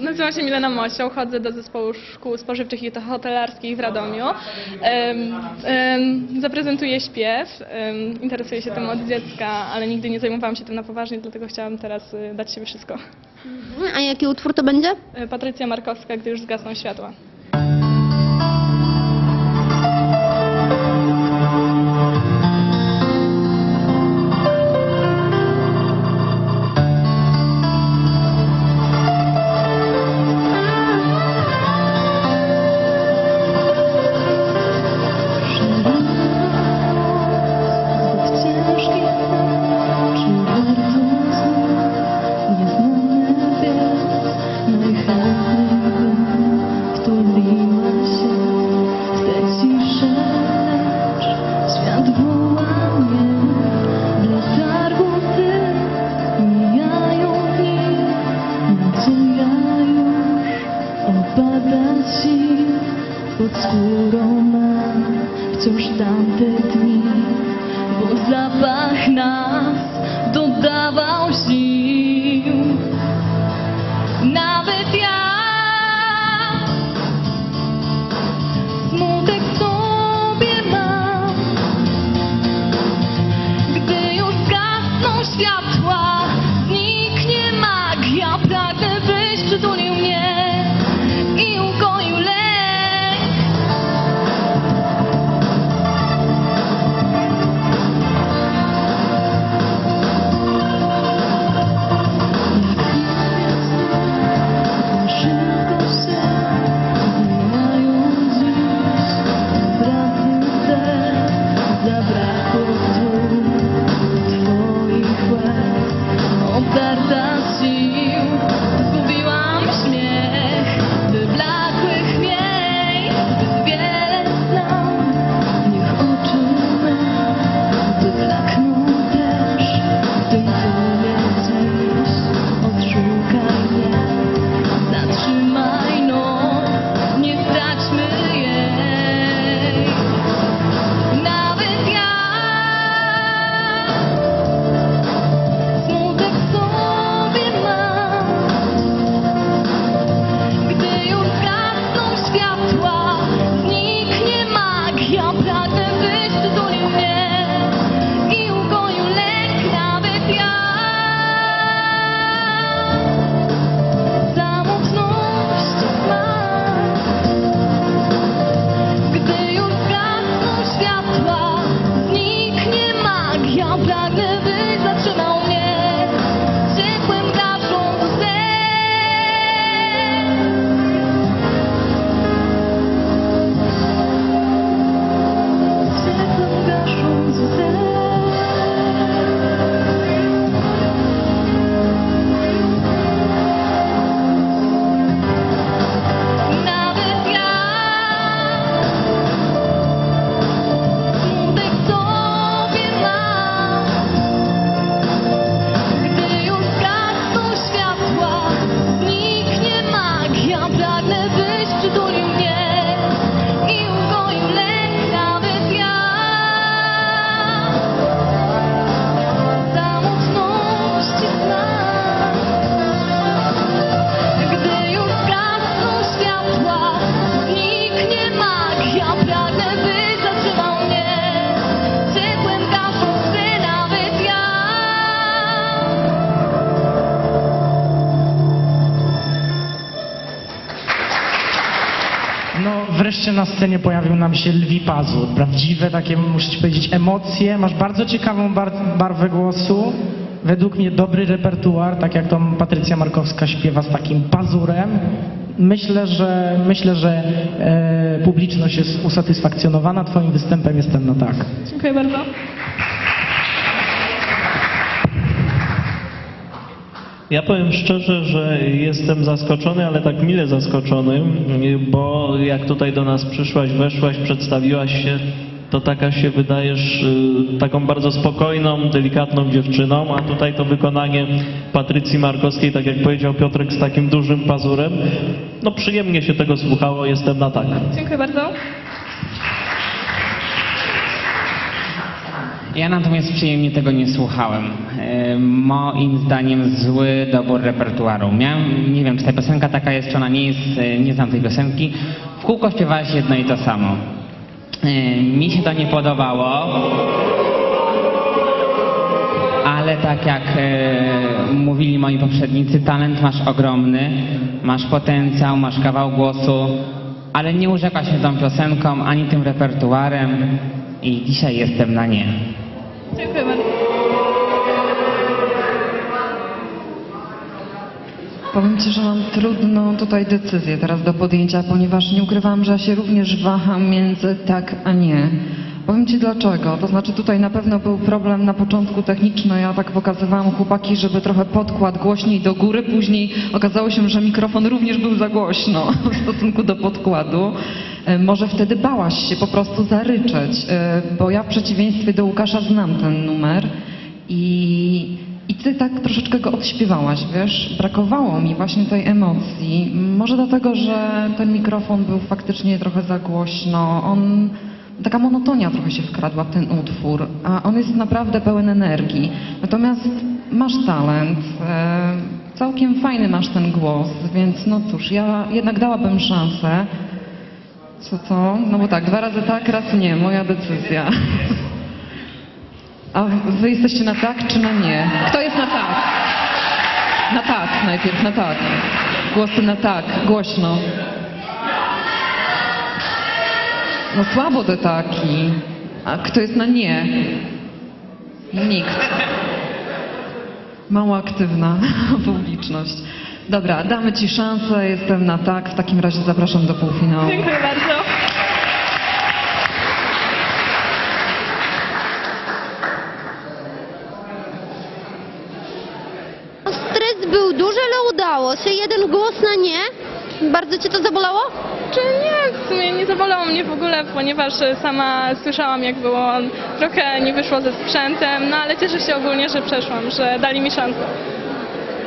Nazywam się Milena Mosioł, chodzę do zespołu szkół spożywczych i hotelarskich w Radomiu. Zaprezentuję śpiew. Interesuję się tym od dziecka, ale nigdy nie zajmowałam się tym na poważnie, dlatego chciałam teraz y, dać siebie wszystko. A jaki utwór to będzie? Y, Patrycja Markowska, gdy już zgasną światła. Wreszcie na scenie pojawił nam się lwi pazur. Prawdziwe takie, muszę ci powiedzieć, emocje. Masz bardzo ciekawą bar barwę głosu. Według mnie dobry repertuar, tak jak to Patrycja Markowska śpiewa z takim pazurem. Myślę, że, myślę, że e, publiczność jest usatysfakcjonowana twoim występem. Jestem na tak. Dziękuję bardzo. Ja powiem szczerze, że jestem zaskoczony, ale tak mile zaskoczony, bo jak tutaj do nas przyszłaś, weszłaś, przedstawiłaś się, to taka się wydajesz y, taką bardzo spokojną, delikatną dziewczyną, a tutaj to wykonanie Patrycji Markowskiej, tak jak powiedział Piotrek, z takim dużym pazurem. No przyjemnie się tego słuchało, jestem na tak. Dziękuję bardzo. Ja natomiast przyjemnie tego nie słuchałem. E, Moim zdaniem zły dobór repertuaru. Miałem, nie wiem, czy ta piosenka taka jest, czy ona nie jest, e, nie znam tej piosenki. W kółko śpiewałeś jedno i to samo. E, Mi się to nie podobało. Ale tak jak e, mówili moi poprzednicy, talent masz ogromny, masz potencjał, masz kawał głosu, ale nie urzekłaś się tą piosenką ani tym repertuarem i dzisiaj jestem na nie. Dziękuję bardzo. Powiem Ci, że mam trudną tutaj decyzję teraz do podjęcia, ponieważ nie ukrywam, że ja się również waham między tak a nie. Powiem Ci dlaczego. To znaczy tutaj na pewno był problem na początku techniczny. Ja tak pokazywałam chłopaki, żeby trochę podkład głośniej do góry. Później okazało się, że mikrofon również był za głośno w stosunku do podkładu. E, Może wtedy bałaś się po prostu zaryczeć, e, bo ja w przeciwieństwie do Łukasza znam ten numer i, i ty tak troszeczkę go odśpiewałaś, wiesz? Brakowało mi właśnie tej emocji. Może dlatego, że ten mikrofon był faktycznie trochę za głośno. On, taka monotonia trochę się wkradła w ten utwór, a on jest naprawdę pełen energii. Natomiast masz talent, e, całkiem fajny masz ten głos, więc no cóż, ja jednak dałabym szansę. Co to? No bo tak, dwa razy tak, raz nie, moja decyzja. A wy jesteście na tak czy na nie? Kto jest na tak? Na tak najpierw, na tak. Głosy na tak, głośno. No słabo te taki. A kto jest na nie? Nikt. Mało aktywna publiczność. Dobra, damy ci szansę, jestem na tak. W takim razie zapraszam do półfinału. Dziękuję bardzo. Stres był duży, ale udało się. Jeden głos na nie. Bardzo cię to zabolało? Czy nie, w sumie nie zabolało mnie w ogóle, ponieważ sama słyszałam jak było, trochę nie wyszło ze sprzętem, no ale cieszę się ogólnie, że przeszłam, że dali mi szansę.